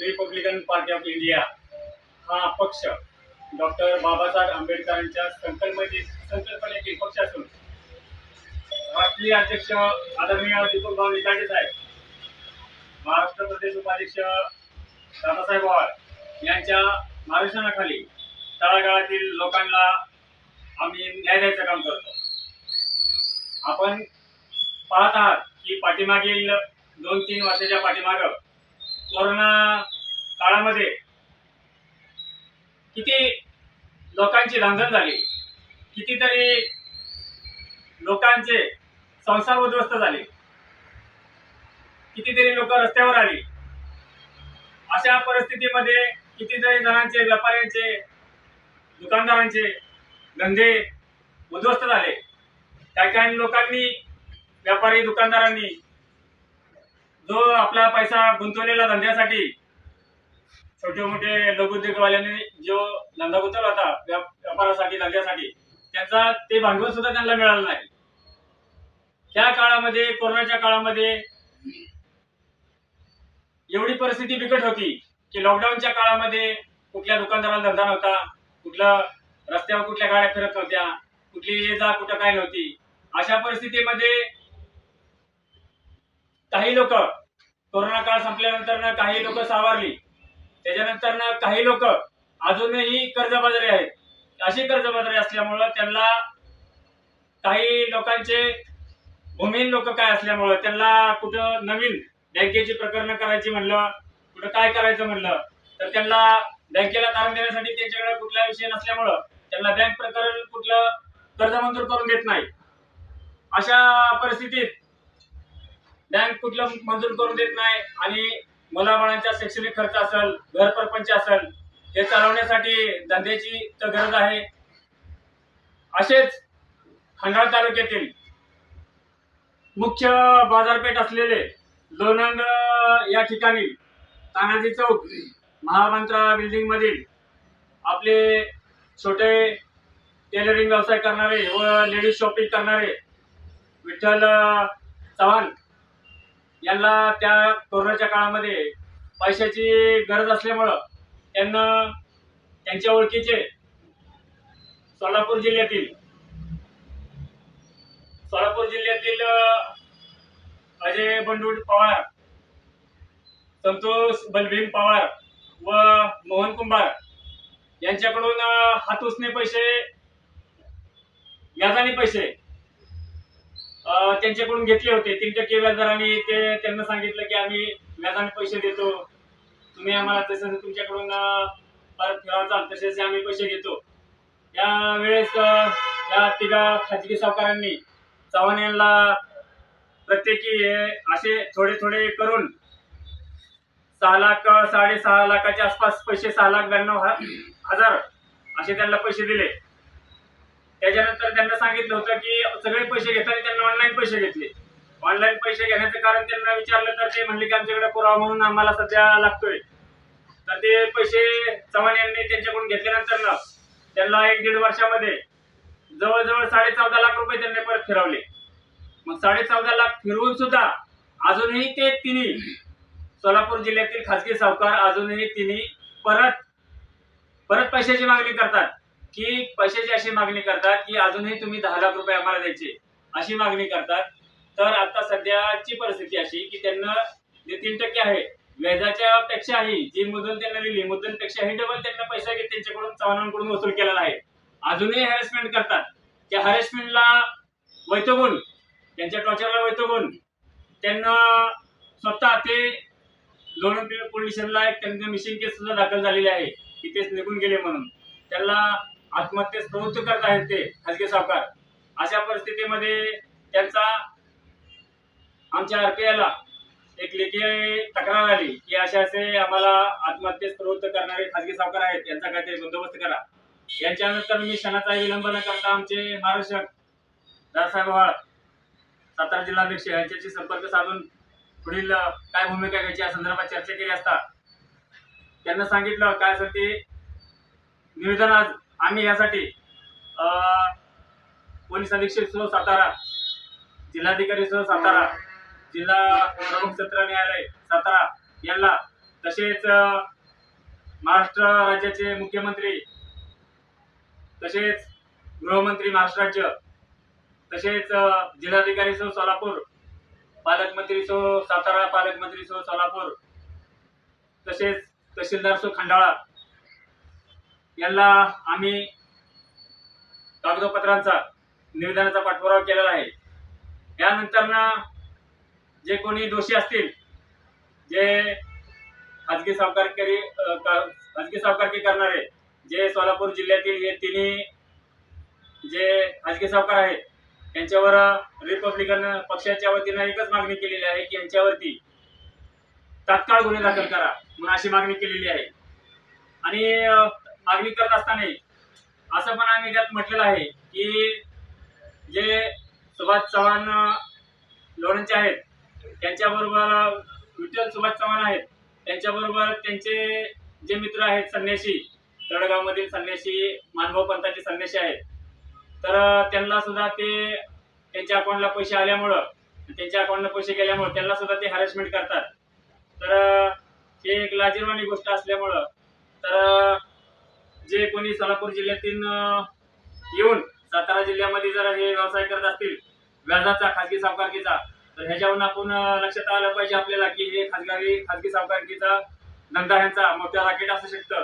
Republican party of India हा पक्ष doctor Babasaheb आंबेडकरांच्या संकल्पने संकल्पनेतील पक्ष असून राष्ट्रीय अध्यक्ष आदरणीय दीपकभाऊ निकाटे साहेब महाराष्ट्र प्रदेश उपाध्यक्ष दादासाहेब पवार यांच्या मार्गदर्शनाखाली तळागाळातील लोकांना आम्ही न्याय द्यायचं काम करतो. आपण पाहत आहात की पाठीमागील दोन तीन वर्षाच्या पाठीमागं कोरोना काळामध्ये किती लोकांची धांदल झाली कितीतरी लोकांचे संसार उद्ध्वस्त झाले कितीतरी लोक रस्त्यावर आली. अशा परिस्थितीमध्ये कितीतरी जणांचे व्यापाऱ्यांचे दुकानदारांचे धंदे उद्ध्वस्त झाले. काही काही लोकांनी व्यापारी दुकानदारांनी जो आपला पैसा गुंतवलेला धंद्यासाठी छोटे मोठे लघुद्योगवाल्यांनी जो धंदा गुंतवला होता व्यापारासाठी धंद्यासाठी त्यांचा ते भांडवल सुद्धा त्यांना मिळालं नाही. त्या काळामध्ये कोरोनाच्या काळामध्ये एवढी परिस्थिती बिकट होती की लॉकडाऊनच्या काळामध्ये कुठल्या दुकानदाराला धंदा नव्हता कुठला रस्त्यावर कुठल्या गाड्या फिरत नव्हत्या कुठली ये जा कुठं काय नव्हती. अशा परिस्थितीमध्ये काही लोक कोरोना काळ संपल्यानंतर काही लोक सावरली. त्याच्यानंतर काही लोक अजूनही कर्जबाजारी आहेत. अशी कर्जबाजारी असल्यामुळं त्यांना काही लोकांचे भूमीन लोक काय असल्यामुळं त्यांना कुठं नवीन बँकेची प्रकरणं करायची म्हणलं कुठं काय करायचं म्हणलं तर त्यांना बँकेला तारण देण्यासाठी त्यांच्याकडे कुठला विषय नसल्यामुळं त्यांना बँक प्रकरण कुठलं कर्ज मंजूर करून देत नाही. अशा परिस्थितीत बँक कुठलं मंजूर करून देत नाही आणि मुलाबाळांचा शैक्षणिक खर्च असेल घर परपंच असेल हे चालवण्यासाठी धंद्याची तर गरज आहे. असेच खंडाळ तालुक्यातील मुख्य बाजारपेठ असलेले लोणंद या ठिकाणी तानाजी चौक महामंत्रा बिल्डिंगमधील आपले छोटे टेलरिंग व्यवसाय करणारे व लेडीज शॉपिंग करणारे विठ्ठल चव्हाण यांना त्या कोरोनाच्या काळामध्ये पैशाची गरज असल्यामुळं त्यांना त्यांच्या ओळखीचे सोलापूर जिल्ह्यातील सोलापूर जिल्ह्यातील अजय बंडू पवार संतोष बलभीम पवार व मोहन कुंभार यांच्याकडून अ, पैसे व्याजाने पैसे त्यांच्याकडून घेतले होते. तीन टक्के व्याजदराने ते त्यांना सांगितलं की आम्ही व्याजाने पैसे देतो. तुम्ही आम्हाला तसं तुमच्याकडून परत फिरायचा तसेच आम्ही पैसे घेतो. त्यावेळेस वेळेस या तिघा खाजगी सावकारांनी चव्हाण यांना प्रत्येकी हे असे थोडे थोडे करून सहा लाख साडेसहा लाखाच्या आसपास पैसे सहा लाख ब्याण्णव हा- हजार असे त्यांना पैसे दिले. त्याच्यानंतर त्यांना सांगितलं होतं की सगळे पैसे घेताना त्यांना ऑनलाईन पैसे घेतले. ऑनलाईन पैसे घेण्याचं कारण त्यांना विचारलं तर ते म्हणले की आमच्याकडे पुरावा म्हणून आम्हाला सध्या लागतोय. तर ते पैसे चव्हाण यांनी त्यांच्याकडून घेतल्यानंतर त्यांना एक दीड वर्षामध्ये जवळजवळ साडे चौदा लाख रुपये त्यांनी परत फिरवले. मग साडे चौदा लाख फिरवून सुद्धा अजूनही ते तिन्ही सोलापूर जिल्ह्यातील खासगी सावकार अजूनही तिन्ही परत परत पैशाची मागणी करतात. की पैशाची अशी मागणी करतात की अजूनही तुम्ही दहा लाख रुपये आम्हाला द्यायचे. अशी मागणी करतात. तर आता सध्याची परिस्थिती अशी की त्यांना जे तीन टक्के आहे व्याजाच्या पेक्षाही जी मुदल त्यांना दिली मुदलपेक्षाही डबल त्यांना पैसा घेत त्यांच्याकडून चव्हाणांकडून वसूल केलेला आहे. अजूनही हॅरेसमेंट करतात. त्या हॅरेसमेंटला वैतगून त्यांच्या टॉर्चरला वैतगून त्यांना स्वतः ते लोणंद पोलीस स्टेशनला एक त्यांचं मिशिंग केस सुद्धा दाखल झालेली आहे. की तेच निघून गेले म्हणून. त्यांना आत्महत्येस प्रवृत्त करत आहेत ते खाजगी सावकार. अशा परिस्थितीमध्ये त्यांचा आमच्या आरपीआयला एक लेखी तक्रार आली की असे असे आम्हाला आत्महत्येस प्रवृत्त करणारे खाजगी सावकार आहेत यांचा काहीतरी बंदोबस्त करा. यांच्यानंतर मी क्षणाचा विलंब न करता आमचे महाराष्ट्र दादासाहेब वाळ सातारा जिल्हाध्यक्ष यांच्याशी संपर्क साधून पुढील काय भूमिका घ्यायची या संदर्भात चर्चा केली असता त्यांना सांगितलं काय असेल ते निवेदन आज आम्ही यासाठी पोलीस अधीक्षक सह सातारा जिल्हाधिकारी सह सातारा जिल्हा प्रमुख सत्र न्यायालय सातारा यांना तसेच महाराष्ट्र राज्याचे मुख्यमंत्री तसेच गृहमंत्री महाराष्ट्र राज्य तसेच जिल्हाधिकारी सो सोलापूर पालकमंत्री सो सातारा पालकमंत्री सो सोलापूर तसेच तहसीलदार सो खंडाळा यांना आम्ही कागदपत्रांचा निवेदनाचा पाठपुरावा केलेला आहे. यानंतर जे कोणी दोषी असतील जे खाजगी सावकारकरी खाजगी सावकारकी करणारे जे सोलापूर जिल्ह्यातील हे तिन्ही जे खाजगी सावकार आहेत त्यांच्यावर रिपब्लिकन पक्षाच्या वतीनं एकच मागणी केलेली आहे की यांच्यावरती तात्काळ गुन्हे दाखल करा म्हणून अशी मागणी केलेली आहे. आणि मागणी करत असताना असं पण आम्ही त्यात म्हटलेलं आहे की जे सुभाष चव्हाण लोणचे आहेत त्यांच्याबरोबर विठ्ठल सुभाष चव्हाण आहेत त्यांच्याबरोबर त्यांचे जे मित्र आहेत संन्यासी तळगावमधील संन्यासी मानभाव पंथाचे संन्यासी आहेत. तर त्यांना सुद्धा ते त्यांच्या अकाउंटला पैसे आल्यामुळं त्यांच्या अकाउंटला पैसे गेल्यामुळं त्यांना सुद्धा ते हॅरेसमेंट करतात. तर अ, हे एक लाजीरवाणी गोष्ट असल्यामुळं तर जे कोणी सोलापूर जिल्ह्यातील येऊन सातारा जिल्ह्यामध्ये जर हे व्यवसाय करत असतील व्याजाचा खाजगी सावकारकीचा तर ह्याच्यावरून आपण लक्षात आलं पाहिजे आपल्याला की हे खाजगारी खाजगी सावकारकीचा धंदा ह्यांचा मोठ्या राकेट असू शकतं.